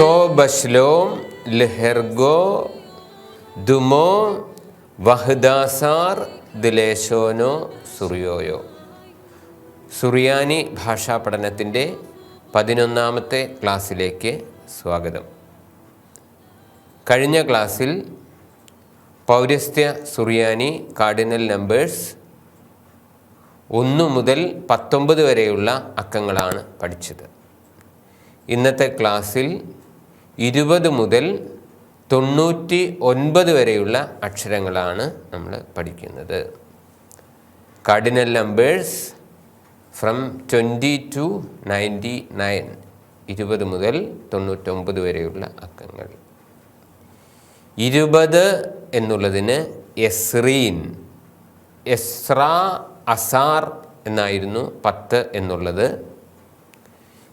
ബഷ്ലോം ലെഹെർഗോ ദുമോ വഹ്ദാസാർ ദിലേശോനോ സുറിയോയോ. സുറിയാനി ഭാഷാ പഠനത്തിന്റെ പതിനൊന്നാമത്തെ ക്ലാസ്സിലേക്ക് സ്വാഗതം. കഴിഞ്ഞ ക്ലാസ്സിൽ പൗരസ്ത്യ സുറിയാനി കാർഡിനൽ നമ്പേഴ്സ് ഒന്ന് മുതൽ പത്തൊമ്പത് വരെയുള്ള അക്കങ്ങളാണ് പഠിച്ചത്. ഇന്നത്തെ ക്ലാസ്സിൽ ഇരുപത് മുതൽ തൊണ്ണൂറ്റി ഒൻപത് വരെയുള്ള അക്ഷരങ്ങളാണ് നമ്മൾ പഠിക്കുന്നത്. Cardinal numbers from twenty to ninety nine ഇരുപത് മുതൽ തൊണ്ണൂറ്റൊമ്പത് വരെയുള്ള അക്കങ്ങൾ. ഇരുപത് എന്നുള്ളതിന് എസ്രീൻ എസ്ര അസാർ എന്നായിരുന്നു പത്ത് എന്നുള്ളത്.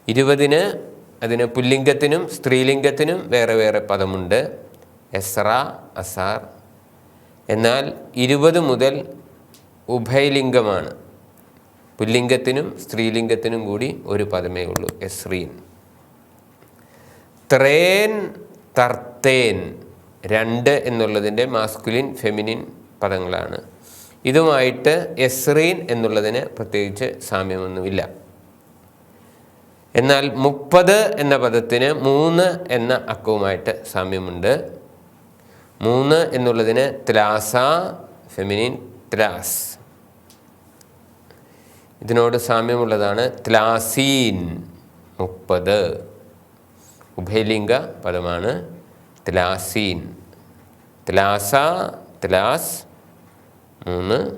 ഇരുപതിന് അതിന് പുല്ലിംഗത്തിനും സ്ത്രീലിംഗത്തിനും വേറെ വേറെ പദമുണ്ട്. എസ്ര അസാർ. എന്നാൽ ഇരുപത് മുതൽ ഉഭയലിംഗമാണ്. പുല്ലിംഗത്തിനും സ്ത്രീലിംഗത്തിനും കൂടി ഒരു പദമേ ഉള്ളൂ. എസ്രീൻ. ത്രേൻ തർത്തേൻ രണ്ട് എന്നുള്ളതിന്റെ മാസ്കുലിൻ ഫെമിനിൻ പദങ്ങളാണ്. ഇതുമായിട്ട് എസ്രീൻ എന്നുള്ളതിന് പ്രത്യേകിച്ച് സാമ്യമൊന്നുമില്ല. എന്നാൽ മുപ്പത് എന്ന പദത്തിന് മൂന്ന് എന്ന അക്കവുമായിട്ട് സാമ്യമുണ്ട്. മൂന്ന് എന്നുള്ളതിന് ത്രാസ ഫെമിനിൻ ത്രാസ്. ഇതിനോട് സാമ്യമുള്ളതാണ് ത്ലാസീൻ മുപ്പത്. ഉഭയലിംഗ പദമാണ് ത്ലാസീൻ. ത്ലാസ ത്ലാസ് മൂന്ന്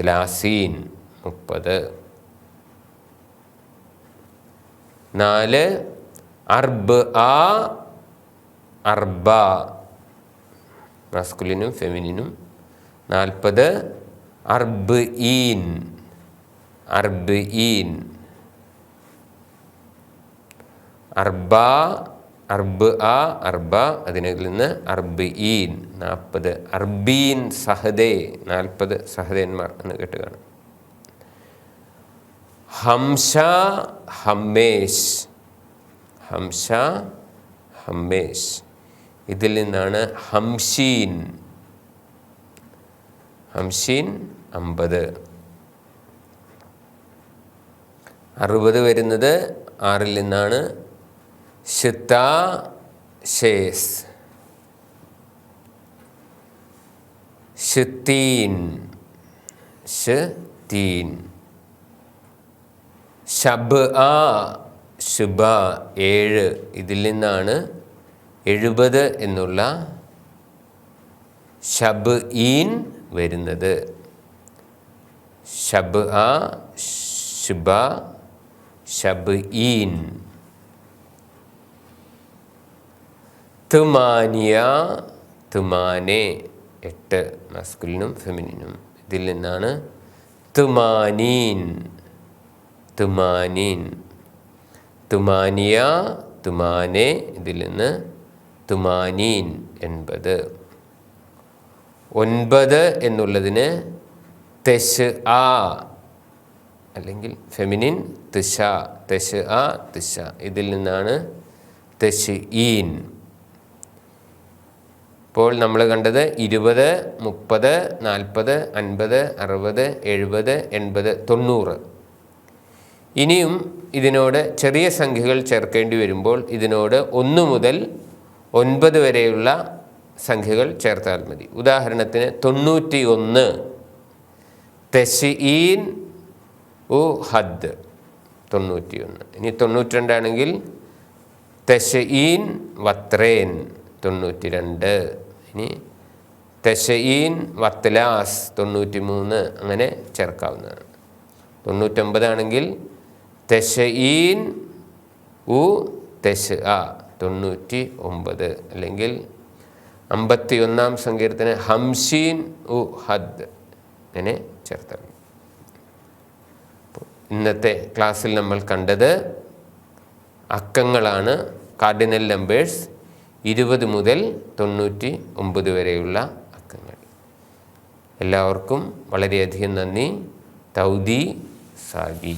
ത്ലാസീൻ മുപ്പത്. നാല് അർബ് ആ അർബ. മാസ്കുലിനും ഫെമിനിനും നാൽപ്പത് അർബ് ഈൻ. അർബ് ഈൻ. അർബ അർബ് ആ അർബ. അതിനിൽ നിന്ന് അർബ് ഈൻ. നാൽപ്പത്. അർബീൻ സഹദേ. നാൽപ്പത് സഹദേന്മാർ എന്ന് കേട്ട് കാണും. ഹംസ ഹമ്മേഷ് ഹംസ ഹമ്മേഷ് ഇതിൽ നിന്നാണ് ഹംസീൻ. ഹംസീൻ അമ്പത്. അറുപത് വരുന്നത് ആറിൽ നിന്നാണ്. ഷിത്ത ഷേസ് ഷിത്തീൻ ഷീൻ ഷബ് ആ ശുബ ഏഴ് ഇതിൽ നിന്നാണ് എഴുപത് എന്നുള്ള ഷബ് ഈൻ വരുന്നത്. ഷബ് ആ ശുബ ഷബ് ഈൻ തുമാനിയ തുമാനെ എട്ട് മസ്കുലിനും ഫെമിനിനും ഇതിൽ നിന്നാണ് തുമാനീൻ. തുമാനീൻ. തുമാനിയ തുമാനെ ഇതിൽ നിന്ന് തുമാനീൻ എൺപത്. ഒൻപത് എന്നുള്ളതിന് തെശ് ആ അല്ലെങ്കിൽ ഫെമിനിൻ തിഷ തെശ് ആ തിഷ ഇതിൽ നിന്നാണ് തെശ് ഈൻ. ഇപ്പോൾ നമ്മൾ കണ്ടത് ഇരുപത് മുപ്പത് നാൽപ്പത് അൻപത് അറുപത് എഴുപത് എൺപത് തൊണ്ണൂറ്. ഇനിയും ഇതിനോട് ചെറിയ സംഖ്യകൾ ചേർക്കേണ്ടി വരുമ്പോൾ ഇതിനോട് ഒന്ന് മുതൽ ഒൻപത് വരെയുള്ള സംഖ്യകൾ ചേർത്താൽ മതി. ഉദാഹരണത്തിന് തൊണ്ണൂറ്റി ഒന്ന് തെശീൻ ഉ ഹദ്. തൊണ്ണൂറ്റിയൊന്ന്. ഇനി തൊണ്ണൂറ്റി രണ്ടാണെങ്കിൽ തെശീൻ വത്രേൻ. തൊണ്ണൂറ്റി രണ്ട് ഇനി തെശീൻ വത്ലാസ്. തൊണ്ണൂറ്റി മൂന്ന് അങ്ങനെ ചേർക്കാവുന്നതാണ്. തൊണ്ണൂറ്റൊമ്പതാണെങ്കിൽ തെശീൻ ഉ തെശ് ആ തൊണ്ണൂറ്റി ഒമ്പത് അല്ലെങ്കിൽ അമ്പത്തി ഒന്നാം സങ്കീർത്തന ഹംസീൻ ഉ ഹദ്. ഇങ്ങനെ ചേർത്താൽ ഇന്നത്തെ ക്ലാസ്സിൽ നമ്മൾ കണ്ടത് അക്കങ്ങളാണ്. കാർഡിനൽ നമ്പേഴ്സ് ഇരുപത് മുതൽ തൊണ്ണൂറ്റി ഒമ്പത് വരെയുള്ള അക്കങ്ങൾ. എല്ലാവർക്കും വളരെയധികം നന്ദി. തൗദി സാഗി.